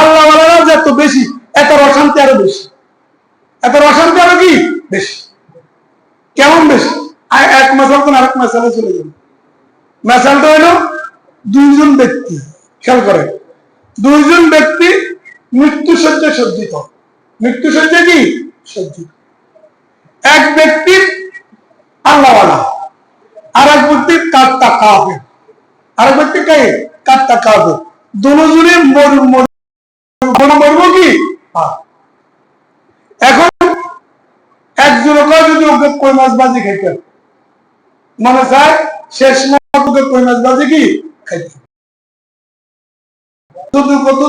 আল্লাহ যত বেশি, এত অশান্তি আরও বেশি। এত অশান্তি আরও কি? বেশি। কেমন বেশি? এক মাসাল তো আরেক মাসালে চলে যাবে। মাসালটা হলো দুইজন ব্যক্তি, খেয়াল করে। দুইজন ব্যক্তি মৃত্যু সজ্জা সজ্জিত। মৃত্যু সজ্জা কি? সজ্জিত। এক ব্যক্তির আল্লাহওয়ালা আর এক ব্যক্তির কাট্টা কাবে আর এক ব্যক্তি কে? কাট্টা কাবে দুজনে মরু মরু মরবো কি? হ্যাঁ। এখন একজন কয় যদি ওকে কই মাছ বাজি খাইতেন মনে চায় শেষ মতো কই মাছ বাজি কি? শুধু কত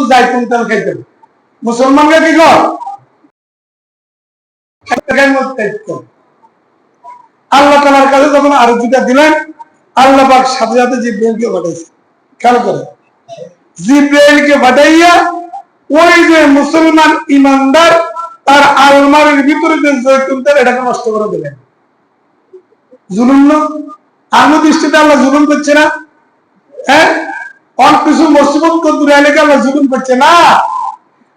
তেল মুসলমানরা কি কর আল্লাহ তালার কাছে যখন দিলেন আল্লাহ পাক সাথে সাথে জিব্রাইলকে পাঠাইছে। খেয়াল করে। জিব্রাইলকে পাঠাইয়া ওই যে মুসলমান ইমানদার, তার আলমারির ভিতরে যে জৈতুন তেল, এটাকে নষ্ট করে দিলেন। জুলুম না? আমার দৃষ্টিতে আল্লাহ জুলুম করছে না। হ্যাঁ? অনেক কিছু মুসিবত দূরে এলাকা আল্লাহ জুলুম করছে? না।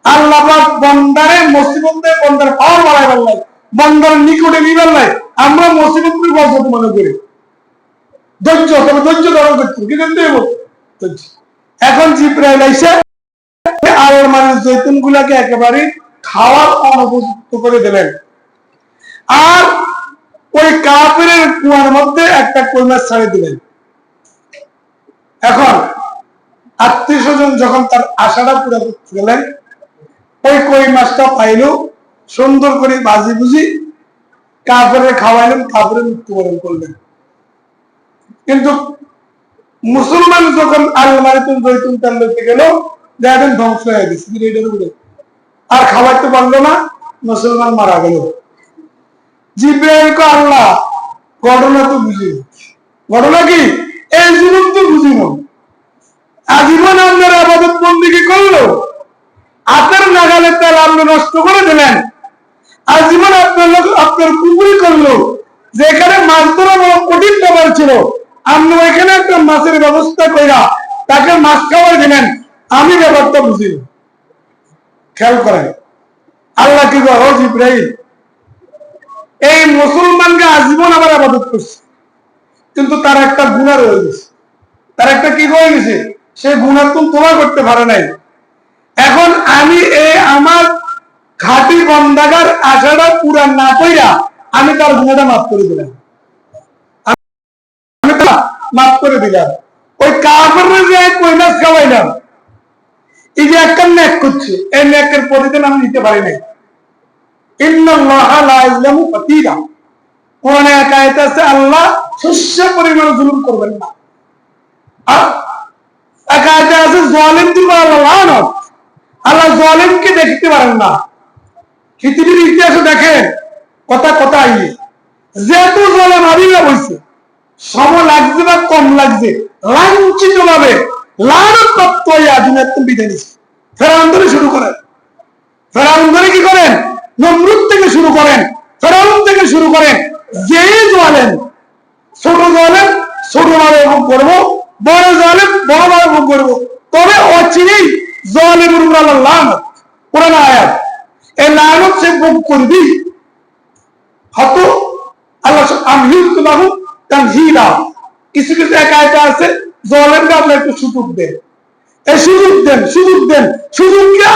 আল্লাহ বন্দারে মুসিবত বন্দার পাওয়ার বাড়াই পারলাই বন্দার নিকটে নিবার লাই আমরা মুসিবত করে বসত মনে করি। ধৈর্য, তবে ধৈর্য ধারণ করছি কি করতে এখন আলোর মানে জৈতুন গুলাকে একেবারে খাওয়ার অনুপযুক্ত করে দিলেন। আর ওই কাপের কুয়ার মধ্যে একটা মাছ ছাড়ে দিলেন। এখন আত্মীয় স্বজন যখন তার আশাটা পুরো করতে গেলেন, ওই কই মাছটা পাইল, সুন্দর করে বাজি বুঝি কাপড়ে খাওয়াইলেন কাপড়ে মৃত্যুবরণ করলেন। কিন্তু মুসলমান যখন আলমারিতুন জৈতুন লইতে গেল দেখেন ধ্বংস হয়ে গেছে আর খাওয়াইতে পারল না, মুসলমান মারা গেল। জিব্রাইল কো আল্লাহ, ঘটনা তো বুঝি। ঘটনা কি? এই জীবন তো বুঝি না। আজীবন আপনার আবাদত বন্দিকে করল? আপনার নাগালে তেল আপনি নষ্ট করে দিলেন। আজীবন আপনার লোক, আপনার পুকুরি করল। যেখানে মাছ ধরা বড় কঠিন ব্যাপার ছিল, আপনি ওইখানে একটা মাছের ব্যবস্থা কইরা তাকে মাছ খাওয়াই দিলেন। আমি ব্যাপারটা বুঝি। খেয়াল করেন। আল্লাহ কি গো ইব্রাহিম এই মুসলমানকে আজীবন আবার আবাদত করছে। কিন্তু তার একটা গুণা রয়ে গেছে। তার একটা কি হয়ে গেছে? সে গুণার তো তোমার করতে পারে নাই। এখন আমি এই আমার খাঁটি বন্দাগার আশাটা পুরা না কইরা আমি তার গুণাটা মাফ করে দিলাম। মাফ করে দিলাম। ওই কাপড়ের যে কই মাছ খাওয়াইলাম এই যে একটা ন্যাক করছে, এই ন্যাকের নিতে পারি নাই। দেখতে পারেন না। পৃথিবীর ইতিহাসে দেখেন, কথা কথা আইয়ে যেহেতু জালেম আবিরা বইছে সম লাগছে বা কম লাগছে লাঞ্ছিত ভাবে লানত প্রাপ্ত হয়ে আদিনের বিদায় নিচ্ছে ফেরাউন শুরু করেন। ফেরাউন কি করেন? নমরুদ থেকে শুরু করেন। ফেরাউন থেকে শুরু করেন। যে জালেম ছোট জালেম ছোট ভাবে ভোগ করব, বড় জালেম বড় ভাবে ভোগ করব। তবে অচিরেই জালেমের উপর আল্লাহ কোরআন আয়াত। এই লানত সে ভোগ করবি। হতো আল্লাহ আমি লাহু তানহিলা। কিছু কিছু এক আয়তা আছে জলের আপনার একটু সুযোগ দেন। এই সুযোগ দেন সুযোগ দেন সুযোগকে